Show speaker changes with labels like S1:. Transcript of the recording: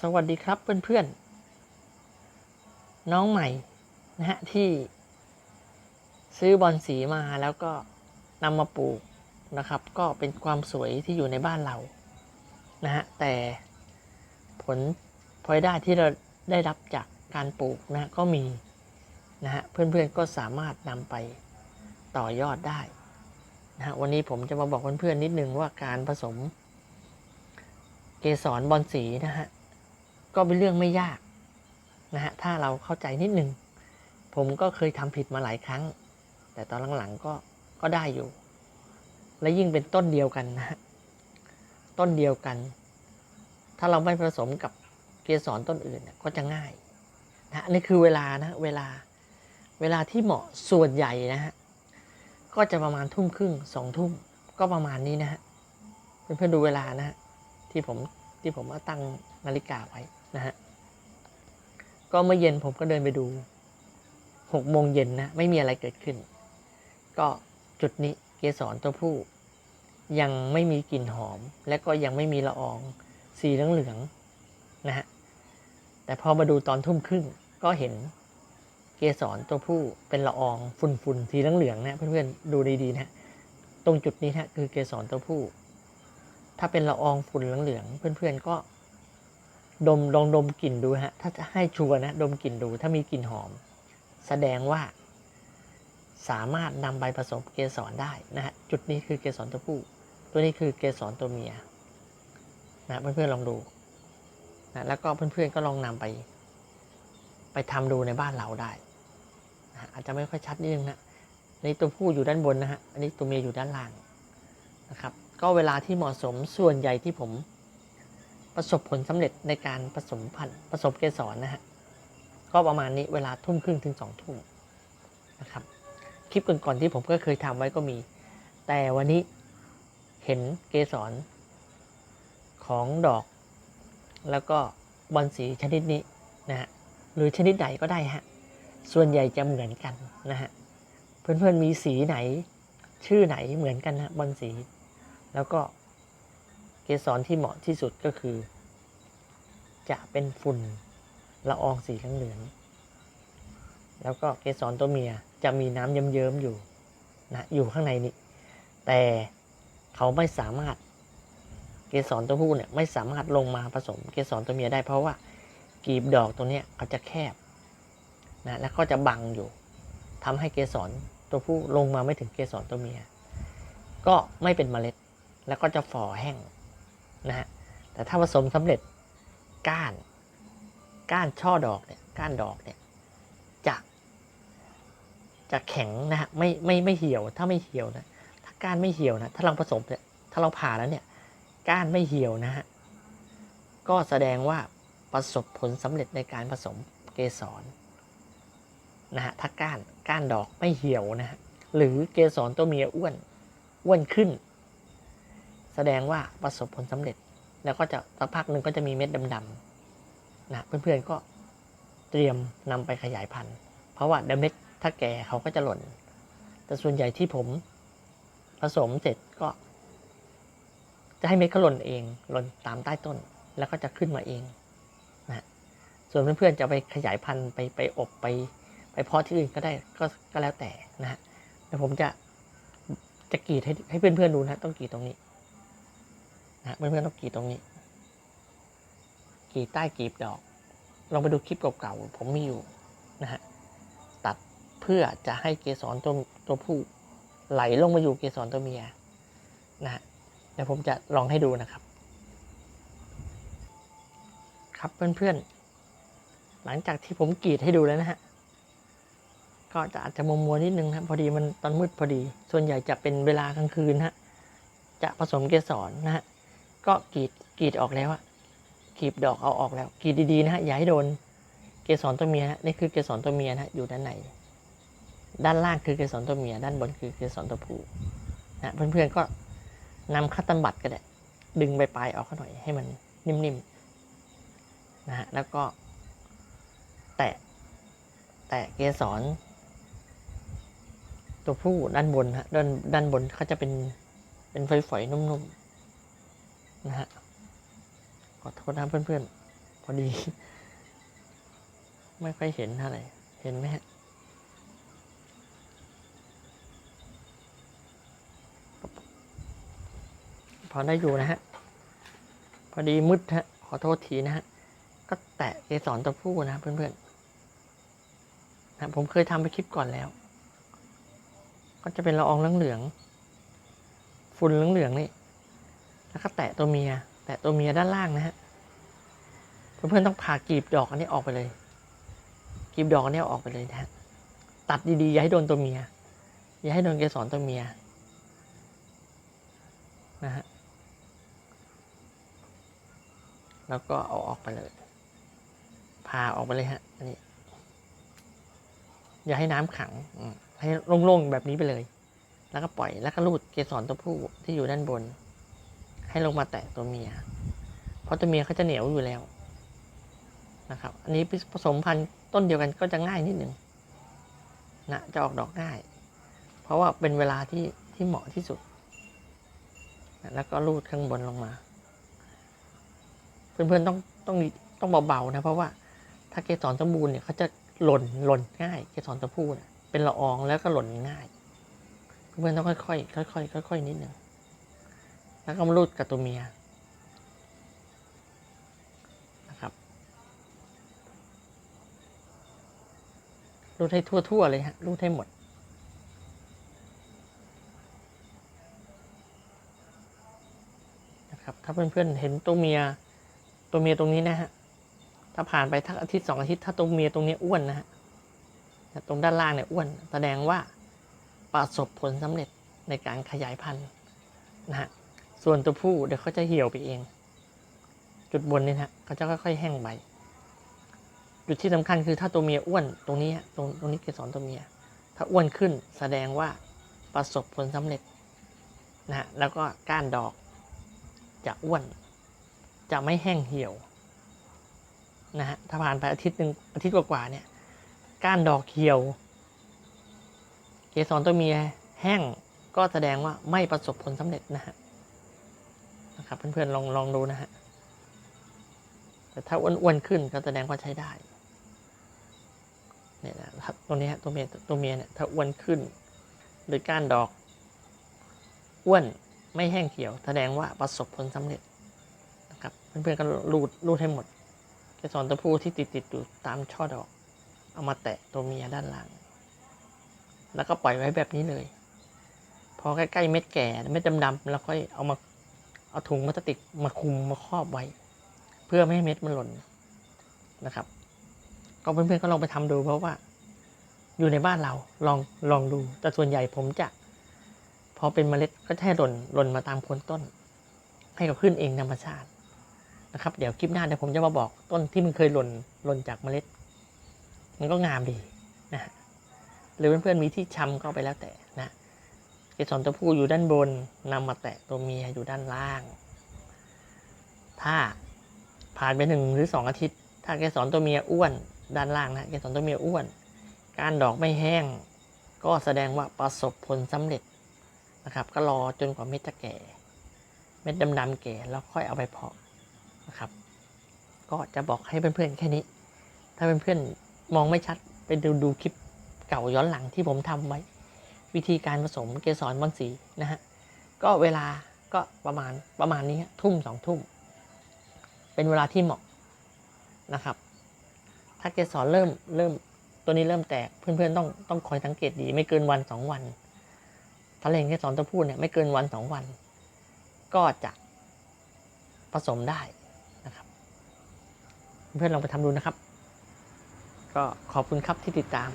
S1: สวัสดีครับเพื่อนๆ น้องใหม่นะฮะที่ซื้อบอลสีมาแล้วก็นำมาปลูกนะครับ ก็เป็นความสวยที่อยู่ในบ้านเรานะฮะแต่ผลพลอยได้ที่เราได้รับจากการปลูกนะฮะก็มีนะฮะเพื่อนๆก็สามารถนำไปต่อยอดได้นะฮะวันนี้ผมจะมาบอกเพื่อนๆนิดนึงว่าการผสมเกสรบอลสีนะฮะ ก็เป็นเรื่องไม่ยากนะฮะถ้าเราเข้าใจนิดนึงผมก็เคยทำผิดมาหลายครั้ง แต่ตอนหลังๆก็ก็ได้อยู่ และยิ่งเป็นต้นเดียวกันนะต้นเดียวกัน ถ้าเราไม่ผสมกับเกสรต้นอื่นเนี่ยก็จะง่ายนะนี่คือเวลานะเวลาเวลาที่เหมาะส่วนใหญ่นะฮะก็จะประมาณทุ่มครึ่งสองทุ่มก็ประมาณนี้นะฮะเพื่อนๆดูเวลานะฮะที่ผมที่ผมตั้งนาฬิกาไว้ นะฮะก็เมื่อเย็นผมก็เดินไปดูหกโมงเย็นนะไม่มีอะไรเกิดขึ้น ก็จุดนี้เกสรตัวผู้ ยังไม่มีกลิ่นหอม และก็ยังไม่มีละอองสีเหลืองๆนะฮะแต่พอมาดูตอนทุ่มครึ่งก็เห็นเกสรตัวผู้เป็นละอองฝุ่นๆสีเหลืองๆนะเพื่อนๆดูดีๆนะฮะตรงจุดนี้นะคือเกสรตัวผู้ ถ้าเป็นละอองฝุ่นเหลืองๆเพื่อนๆก็ ดมลองดมกลิ่นดูฮะ ถ้าจะให้ชัวร์นะ ดมกลิ่นดู ถ้ามีกลิ่นหอม แสดงว่า สามารถนำใบผสมเกสรได้นะฮะ จุดนี้คือเกสรตัวผู้ ตัวนี้คือเกสรตัวเมียนะเพื่อนๆลองดูนะแล้วก็เพื่อนๆก็ลองนำไป ไปทำดูในบ้านเราได้นะฮะอาจจะไม่ค่อยชัดนิดนึงนะนี่ตัวผู้อยู่ด้านบนนะฮะ อันนี้ตัวเมียอยู่ด้านล่างนะครับ ก็เวลาที่เหมาะสมส่วนใหญ่ที่ผม ประสบผลสำเร็จในการผสมพันธุ์ผสมเกสรนะฮะก็ประมาณนี้เวลาทุ่มครึ่งถึงสองทุ่มนะครับคลิปก่อนๆที่ผมก็เคยทำไว้ก็มี แต่วันนี้เห็นเกสรของดอก แล้วก็บอลสีชนิดนี้นะฮะหรือชนิดใดก็ได้ฮะส่วนใหญ่จะเหมือนกันนะฮะเพื่อนๆมีสีไหน ชื่อไหนเหมือนกันนะบอลสี แล้วก็เกสรที่เหมาะที่สุดก็คือ จะเป็นฝุ่นละอองสีเหลืองๆแล้วก็เกสรตัวเมียจะมีน้ำเยิ้มๆอยู่นะอยู่ข้างในนี้ แต่เขาไม่สามารถเกสรตัวผู้เนี่ยไม่สามารถลงมาผสมเกสรตัวเมียได้เพราะว่ากีบดอกตัวเนี้ยเขาจะแคบนะแล้วก็จะบังอยู่ทำให้เกสรตัวผู้ลงมาไม่ถึงเกสรตัวเมีย ก็ไม่เป็นเมล็ดแล้วก็จะฝ่อแห้งนะฮะแต่ถ้าผสมสำเร็จ ก้าน ก้านช่อดอกเนี่ยก้านดอกเนี่ยจะจะแข็งนะฮะไม่ไม่ไม่เหี่ยวถ้าไม่เหี่ยวนะถ้าก้านไม่เหี่ยวนะถ้าเราผสมเนี่ยถ้าเราผ่าแล้วเนี่ยก้านไม่เหี่ยวนะฮะก็แสดงว่าประสบผลสำเร็จในการผสมเกสรนะฮะถ้าก้านก้านดอกไม่เหี่ยวนะฮะหรือเกสรตัวเมียอ้วนอ้วนขึ้น แสดงว่าประสบผลสำเร็จ แล้วก็จะสักพักหนึ่งก็จะมีเม็ดดำๆนะเพื่อนๆก็เตรียมนำไปขยายพันธุ์ เพราะว่าเดเม็ดถ้าแก่เขาก็จะหล่น แต่ส่วนใหญ่ที่ผมผสมเสร็จก็ จะให้เม็ดเขาหล่นเองหล่นตามใต้ต้น แล้วก็จะขึ้นมาเองนะส่วนเพื่อนๆจะไปขยายพันธุ์ไปไปอบไป ไปเพาะที่อื่นก็ได้ก็ก็แล้วแต่นะฮะแต่ผมจะจะกรีดให้ให้เพื่อนๆดูนะต้องกรีดตรงนี้ นะเพื่อนๆต้องกรีดตรงนี้กรีดใต้กรีบดอกลองไปดูคลิปเก่าๆผมมีอยู่นะฮะตัดเพื่อจะให้เกสรตัวตัวผู้ไหลลงมาอยู่เกสรตัวเมียนะฮะเดี๋ยวผมจะลองให้ดูนะครับ ครับเพื่อนๆ หลังจากที่ผมกรีดให้ดูแล้วนะฮะก็จะอาจจะมัวมัวๆนิดนึงนะพอดีมันตอนมืดพอดี ส่วนใหญ่จะเป็นเวลากลางคืนฮะจะผสมเกสรนะฮะ ก็กรีดกรีดออกแล้วอะกรีบดอกเอาออกแล้วกรีดดีๆนะฮะอย่าให้โดนเกสรตัวเมียนะนี่คือเกสรตัวเมียนะฮะอยู่ด้านในด้านล่างคือเกสรตัวเมีย ด้านบนคือเกสรตัวผู้นะเพื่อนๆก็นำคัตตันบัตก็ได้ดึงใบปลายออกหน่อยให้มันนิ่มๆนะฮะแล้วก็ แตะแตะเกสรตัวผู้ด้านบนฮะด้านด้านบนเขาจะเป็นเป็นฝอยๆนุ่มๆ นะฮะขอโทษนะเพื่อนๆ พอดี ไม่ค่อยเห็นเท่าไหร่ เห็นไหมฮะพอได้อยู่นะฮะ พอดีมืดฮะ ขอโทษทีนะฮะ ก็แตะเกสรตัวผู้นะเพื่อนๆนะผมเคยทำไปคลิปก่อนแล้ว ก็จะเป็นละอองเหลืองๆฝุ่นเหลืองๆนี่ แล้วก็แตะตัวเมีย แตะตัวเมียด้านล่างนะฮะ เพื่อนๆต้องผ่ากลีบดอกอันนี้ออกไปเลยกลีบดอกอันนี้ออกไปเลยนะฮะ ตัดดีๆ อย่าให้โดนตัวเมีย อย่าให้โดนเกสรตัวเมียนะฮะ แล้วก็เอาออกไปเลยพาออกไปเลยฮะ อันนี้ อย่าให้น้ำขัง ให้โล่งๆแบบนี้ไปเลย แล้วก็ปล่อย แล้วก็รูดเกสรตัวผู้ที่อยู่ด้านบน ให้ลงมาแตะตัวเมีย เพราะตัวเมียเขาจะเหนียวอยู่แล้วนะครับ อันนี้ผสมพันธุ์ต้นเดียวกันก็จะง่ายนิดหนึ่งนะจะออกดอกง่าย เพราะว่าเป็นเวลาที่ที่เหมาะที่สุดนะแล้วก็รูดข้างบนลงมา เพื่อนๆต้องต้องต้องเบาๆนะเพราะว่าถ้าเกสรสมบูรณ์เนี่ยเขาจะหล่นหล่นง่ายเกสรตัวผู้เนี่เป็นละอองแล้วก็หล่นง่าย เพื่อนๆต้องค่อยๆค่อยๆค่อยๆนิดหนึ่ง แล้วก็มารูดกับตัวเมียนะครับรูดให้ทั่วๆเลยฮะรูดให้หมดนะครับถ้าเพื่อนๆเห็นตัวเมียตัวเมียตรงนี้นะฮะถ้าผ่านไปทักอาทิตย์สองอาทิตย์ถ้าตัวเมียตรงนี้อ้วนนะฮะตรงด้านล่างเนี่ยอ้วน แสดงว่าประสบผลสำเร็จในการขยายพันธุ์นะฮะ ส่วนตัวผู้เดี๋ยวเขาจะเหี่ยวไปเอง จุดบนนี่ฮะเขาจะค่อยๆแห้งไป จุดที่สำคัญคือถ้าตัวเมียอ้วนตรงนี้ตรงตรงนี้เกสรตัวเมีย ถ้าอ้วนขึ้นแสดงว่าประสบผลสำเร็จนะฮะแล้วก็ก้านดอกจะอ้วน จะไม่แห้งเหี่ยวนะฮะถ้าผ่านไปอาทิตย์หนึ่งอาทิตย์กว่าๆเนี่ย ก้านดอกเหี่ยว เกสรตัวเมียแห้งก็แสดงว่าไม่ประสบผลสำเร็จนะฮะ นะครับเพื่อนๆลองลองดูนะฮะแต่ถ้าอ้วนๆขึ้นก็แสดงว่าใช้ได้เนี่ยนะครับตัวนี้ฮะตัวเมียตัวเมียเนี่ยถ้าอ้วนขึ้น หรือก้านดอกอ้วนไม่แห้งเขียว แสดงว่าประสบผลสำเร็จนะครับเพื่อนๆก็รูดรูดให้หมดเกสรตัวผู้ที่ติดติดอยู่ตามช่อดอก เอามาแตะตัวเมียด้านล่าง แล้วก็ปล่อยไว้แบบนี้เลย พอใกล้ๆเม็ดแก่เม็ดดำๆแล้วค่อยเอามา เอาถุงพลาสติกมาคุมมาครอบไว้ เพื่อไม่ให้เม็ดมันหล่นนะครับ ก็เพื่อนๆก็ลองไปทำดูเพราะว่า อยู่ในบ้านเราลองลองดู แต่ส่วนใหญ่ผมจะ พอเป็นเมล็ดก็จะให้หล่นหล่นมาตามโคนต้น ให้เขาขึ้นเองธรรมชาตินะครับ เดี๋ยวคลิปหน้าเดี๋ยวผมจะมาบอกต้นที่มันเคยหล่นหล่นจากเมล็ด มันก็งามดีนะฮะหรือเพื่อนๆมีที่ชำก็ไปแล้วแต่ เกสรตัวผู้อยู่ด้านบนนำมาแตะตัวเมียอยู่ด้านล่าง ถ้าผ่านไปหนึ่งหรือสองอาทิตย์ ถ้าเกสรตัวเมียอ้วนด้านล่างนะเกสรตัวเมียอ้วน การดอกไม่แห้ง ก็แสดงว่าประสบผลสำเร็จนะครับ ก็รอจนกว่าเม็ดจะแก่ เม็ดดำๆแก่แล้วค่อยเอาไปเพาะนะครับ ก็จะบอกให้เพื่อนๆแค่นี้ ถ้าเพื่อนๆมองไม่ชัดไปดูดูคลิปเก่าย้อนหลังที่ผมทำไว้ วิธีการผสมเกสรบอลสีนะฮะก็เวลาก็ประมาณประมาณนี้ทุ่มสองทุ่ม เป็นเวลาที่เหมาะนะครับ ถ้าเกสรเริ่มเริ่มตัวนี้เริ่มแตกเพื่อนๆต้องต้องคอยสังเกตดีไม่เกินวันสองวัน ถ้าเล่นเกสรตัวผู้เนี่ยไม่เกินวันสองวัน ก็จะผสมได้นะครับ เพื่อนๆลองไปทำดูนะครับ ก็ขอบคุณครับที่ติดตาม